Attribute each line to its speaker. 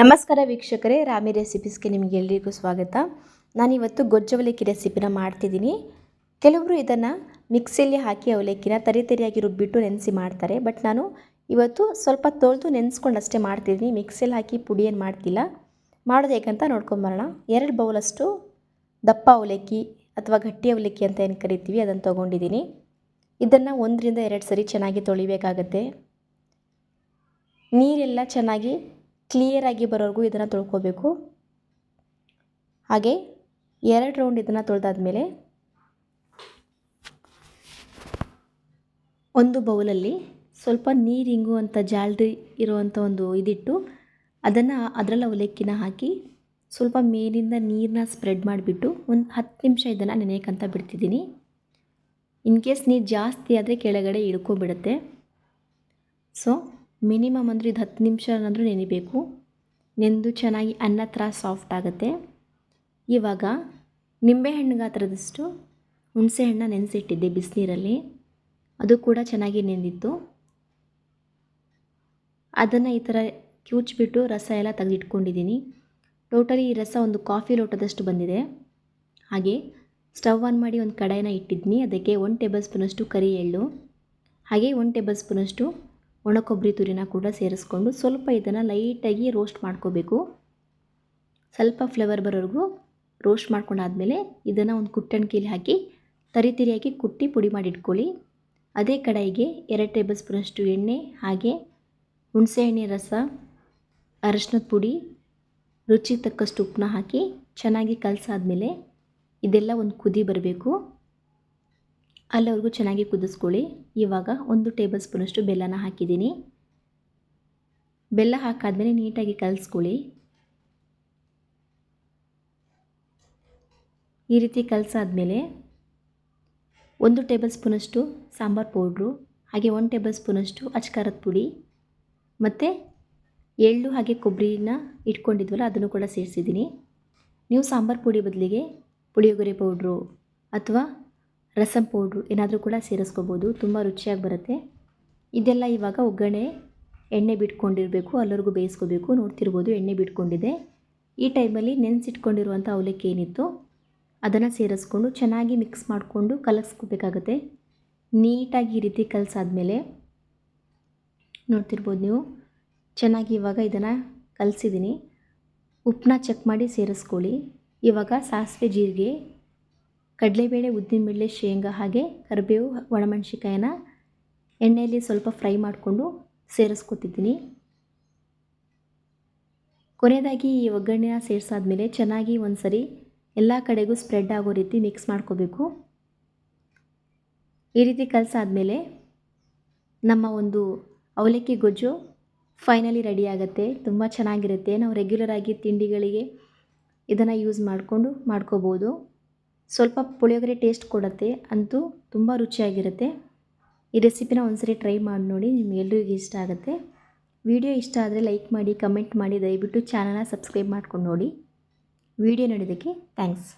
Speaker 1: ನಮಸ್ಕಾರ ವೀಕ್ಷಕರೇ, ರಾಮಿ ರೆಸಿಪೀಸ್ಗೆ ನಿಮಗೆ ಎಲ್ರಿಗೂ ಸ್ವಾಗತ. ನಾನಿವತ್ತು ಗೊಜ್ಜು ಅವಲಕ್ಕಿ ರೆಸಿಪಿನ ಮಾಡ್ತಿದ್ದೀನಿ. ಕೆಲವರು ಇದನ್ನು ಮಿಕ್ಸಿಯಲ್ಲಿ ಹಾಕಿ ಅವಲಕ್ಕಿನ ತರಿ ತರಿಯಾಗಿ ರುಬ್ಬಿಟ್ಟು ನೆನೆಸಿ ಮಾಡ್ತಾರೆ. ಬಟ್ ನಾನು ಇವತ್ತು ಸ್ವಲ್ಪ ತೊಳೆದು ನೆನೆಸ್ಕೊಂಡು ಅಷ್ಟೇ ಮಾಡ್ತಿದ್ದೀನಿ. ಮಿಕ್ಸಿಯಲ್ಲಿ ಹಾಕಿ ಪುಡಿ ಏನು ಮಾಡ್ತಿಲ್ಲ. ಮಾಡೋದು ಹೇಗಂತ ನೋಡ್ಕೊಂಬರೋಣ ಎರಡು ಬೌಲಷ್ಟು ದಪ್ಪ ಅವಲಕ್ಕಿ ಅಥವಾ ಗಟ್ಟಿ ಅವಲಕ್ಕಿ ಅಂತ ಏನು ಕರಿತೀವಿ ಅದನ್ನು ತೊಗೊಂಡಿದ್ದೀನಿ. ಇದನ್ನು ಒಂದರಿಂದ ಎರಡು ಸರಿ ಚೆನ್ನಾಗಿ ತೊಳಿಬೇಕಾಗತ್ತೆ. ನೀರೆಲ್ಲ ಚೆನ್ನಾಗಿ ಕ್ಲಿಯರಾಗಿ ಬರೋವರೆಗೂ ಇದನ್ನು ತೊಳ್ಕೊಬೇಕು. ಹಾಗೆ ಎರಡು ರೌಂಡ್ ಇದನ್ನು ತೊಳೆದಾದ್ಮೇಲೆ ಒಂದು ಬೌಲಲ್ಲಿ ಸ್ವಲ್ಪ ನೀರು ಇಂಗುವಂಥ ಜಾಲ್ರಿ ಇರುವಂಥ ಒಂದು ಇದಿಟ್ಟು ಅದನ್ನು ಅದರಲ್ಲಿ ಅವಲಕ್ಕಿನ ಹಾಕಿ ಸ್ವಲ್ಪ ಮೇಲಿಂದ ನೀರನ್ನ ಸ್ಪ್ರೆಡ್ ಮಾಡಿಬಿಟ್ಟು ಒಂದು ಹತ್ತು ನಿಮಿಷ ಇದನ್ನು ನೆನೆಯಕ್ಕಂತ ಬಿಡ್ತಿದ್ದೀನಿ. ಇನ್ ಕೇಸ್ ನೀರು ಜಾಸ್ತಿ ಆದರೆ ಕೆಳಗಡೆ ಇಳ್ಕೊಬಿಡುತ್ತೆ. ಸೊ ಮಿನಿಮಮ್ ಅಂದರೆ ಇದು ಹತ್ತು ನಿಮಿಷ ಏನಾದರೂ ನೆನಿಬೇಕು. ನೆಂದು ಚೆನ್ನಾಗಿ ಅನ್ನ ಥರ ಸಾಫ್ಟ್ ಆಗುತ್ತೆ. ಇವಾಗ ನಿಂಬೆಹಣ್ಣು ಗಾತ್ರದಷ್ಟು ಹುಣಸೆಹಣ್ಣ ನೆನೆಸಿಟ್ಟಿದ್ದೆ ಬಿಸಿನೀರಲ್ಲಿ. ಅದು ಕೂಡ ಚೆನ್ನಾಗಿ ನೆಂದಿತ್ತು. ಅದನ್ನು ಈ ಥರ ಕಿವುಚ್ಬಿಟ್ಟು ರಸ ಎಲ್ಲ ತೆಗೆದಿಟ್ಕೊಂಡಿದ್ದೀನಿ. ಟೋಟಲಿ ಈ ರಸ ಒಂದು ಕಾಫಿ ಲೋಟದಷ್ಟು ಬಂದಿದೆ. ಹಾಗೆ ಸ್ಟವ್ ಆನ್ ಮಾಡಿ ಒಂದು ಕಡಾಯಿನ ಇಟ್ಟಿದ್ದೀನಿ ಅದಕ್ಕೆ ಒನ್ ಟೇಬಲ್ ಸ್ಪೂನಷ್ಟು ಕರಿ ಎಳ್ಳು ಹಾಗೆ ಒನ್ ಟೇಬಲ್ ಸ್ಪೂನಷ್ಟು ಒಣ ಕೊಬ್ಬರಿ ತುರಿನ ಕೂಡ ಸೇರಿಸ್ಕೊಂಡು ಸ್ವಲ್ಪ ಇದನ್ನು ಲೈಟಾಗಿ ರೋಸ್ಟ್ ಮಾಡ್ಕೋಬೇಕು. ಸ್ವಲ್ಪ ಫ್ಲೇವರ್ ಬರೋವರೆಗೂ ರೋಸ್ಟ್ ಮಾಡ್ಕೊಂಡಾದಮೇಲೆ ಇದನ್ನು ಒಂದು ಕುಟ್ಟಣಿಕೆಯಲ್ಲಿ ಹಾಕಿ ತರಿ ತರಿಯಾಗಿ ಕುಟ್ಟಿ ಪುಡಿ ಮಾಡಿಟ್ಕೊಳ್ಳಿ ಅದೇ ಕಡಾಯಿಗೆ ಎರಡು ಟೇಬಲ್ ಸ್ಪೂನಷ್ಟು ಎಣ್ಣೆ, ಹಾಗೆ ಹುಣಸೆಹಣ್ಣೆ ರಸ, ಅರಶಿನದ ಪುಡಿ, ರುಚಿಗೆ ತಕ್ಕಷ್ಟು ಉಪ್ಪನ್ನ ಹಾಕಿ ಚೆನ್ನಾಗಿ ಕಲಸಾದ್ಮೇಲೆ ಇದೆಲ್ಲ ಒಂದು ಕುದಿ ಬರಬೇಕು. ಅಲ್ಲಿವರೆಗೂ ಚೆನ್ನಾಗಿ ಕುದಿಸ್ಕೊಳ್ಳಿ. ಇವಾಗ ಒಂದು ಟೇಬಲ್ ಸ್ಪೂನಷ್ಟು ಬೆಲ್ಲನ ಹಾಕಿದ್ದೀನಿ. ಬೆಲ್ಲ ಹಾಕಾದ್ಮೇಲೆ ನೀಟಾಗಿ ಕಲಿಸ್ಕೊಳ್ಳಿ. ಈ ರೀತಿ ಕಲಸಾದ್ಮೇಲೆ ಒಂದು ಟೇಬಲ್ ಸ್ಪೂನಷ್ಟು ಸಾಂಬಾರು ಪೌಡ್ರು, ಹಾಗೆ ಒಂದು ಟೇಬಲ್ ಸ್ಪೂನಷ್ಟು ಅಚ್ಕಾರದ ಪುಡಿ, ಮತ್ತು ಎಳ್ಳು ಹಾಗೆ ಕೊಬ್ಬರಿನ ಇಟ್ಕೊಂಡಿದ್ವಲ್ಲ ಅದನ್ನು ಕೂಡ ಸೇರಿಸಿದ್ದೀನಿ. ನೀವು ಸಾಂಬಾರು ಪುಡಿ ಬದಲಿಗೆ ಪುಳಿಯೋಗರೆ ಪೌಡ್ರು ಅಥವಾ ರಸಂ ಪೌಡ್ರು ಏನಾದರೂ ಕೂಡ ಸೇರಿಸ್ಕೋಬೋದು. ತುಂಬ ರುಚಿಯಾಗಿ ಬರುತ್ತೆ. ಇದೆಲ್ಲ ಇವಾಗ ಒಗ್ಗರಣೆ, ಎಣ್ಣೆ ಬಿಟ್ಕೊಂಡಿರಬೇಕು ಅಲ್ಲರಿಗೂ ಬೇಯಿಸ್ಕೋಬೇಕು. ನೋಡ್ತಿರ್ಬೋದು ಎಣ್ಣೆ ಬಿಟ್ಕೊಂಡಿದೆ. ಈ ಟೈಮಲ್ಲಿ ನೆನೆಸಿಟ್ಕೊಂಡಿರುವಂಥ ಅವಲಕ್ಕಿ ಏನಿತ್ತು ಅದನ್ನು ಸೇರಿಸ್ಕೊಂಡು ಚೆನ್ನಾಗಿ ಮಿಕ್ಸ್ ಮಾಡಿಕೊಂಡು ಕಲಸ್ಕೋಬೇಕಾಗತ್ತೆ. ನೀಟಾಗಿ ಈ ರೀತಿ ಕಲಸಾದ್ಮೇಲೆ ನೋಡ್ತಿರ್ಬೋದು ನೀವು, ಚೆನ್ನಾಗಿ ಇವಾಗ ಇದನ್ನು ಕಲಸಿದ್ದೀನಿ. ಉಪ್ಪನ್ನ ಚೆಕ್ ಮಾಡಿ ಸೇರಿಸ್ಕೊಳ್ಳಿ. ಇವಾಗ ಸಾಸಿವೆ, ಜೀರಿಗೆ ಕಡಲೆಬೇಳೆ, ಉದ್ದಿನಬೇಳೆ, ಶೇಂಗಾ ಹಾಗೆ ಕರಿಬೇವು ಒಣಮೆಣ್ಸಿಕಾಯಿನ ಎಣ್ಣೆಯಲ್ಲಿ ಸ್ವಲ್ಪ ಫ್ರೈ ಮಾಡಿಕೊಂಡು ಸೇರಿಸ್ಕೊತಿದ್ದೀನಿ. ಕೊನೆಯದಾಗಿ ಈ ಒಗ್ಗರಣೆನ ಸೇರಿಸಾದ್ಮೇಲೆ ಚೆನ್ನಾಗಿ ಒಂದು ಸರಿ ಎಲ್ಲ ಕಡೆಗೂ ಸ್ಪ್ರೆಡ್ ಆಗೋ ರೀತಿ ಮಿಕ್ಸ್ ಮಾಡ್ಕೋಬೇಕು. ಈ ರೀತಿ ಕಲಸಾದ್ಮೇಲೆ ನಮ್ಮ ಒಂದು ಅವಲಕ್ಕಿ ಗೊಜ್ಜು ಫೈನಲಿ ರೆಡಿ ಆಗುತ್ತೆ. ತುಂಬ ಚೆನ್ನಾಗಿರುತ್ತೆ. ನಾವು ರೆಗ್ಯುಲರ್ ಆಗಿ ತಿಂಡಿಗಳಿಗೆ ಇದನ್ನು ಯೂಸ್ ಮಾಡಿಕೊಂಡು ಮಾಡ್ಕೋಬೋದು. ಸ್ವಲ್ಪ ಪುಳಿಯೋಗರೆ ಟೇಸ್ಟ್ ಕೊಡುತ್ತೆ, ಅಂತೂ ತುಂಬ ರುಚಿಯಾಗಿರುತ್ತೆ. ಈ ರೆಸಿಪಿನ ಒಂದ್ಸರಿ ಟ್ರೈ ಮಾಡಿ ನೋಡಿ ನಿಮಗೆಲ್ಲರಿಗೂ ಇಷ್ಟ ಆಗುತ್ತೆ. ವಿಡಿಯೋ ಇಷ್ಟ ಆದರೆ ಲೈಕ್ ಮಾಡಿ ಕಮೆಂಟ್ ಮಾಡಿ, ದಯವಿಟ್ಟು ಚಾನಲ್ನ ಸಬ್ಸ್ಕ್ರೈಬ್ ಮಾಡ್ಕೊಂಡು ನೋಡಿ. ವಿಡಿಯೋ ನೋಡಿದ್ದಕ್ಕೆ ಥ್ಯಾಂಕ್ಸ್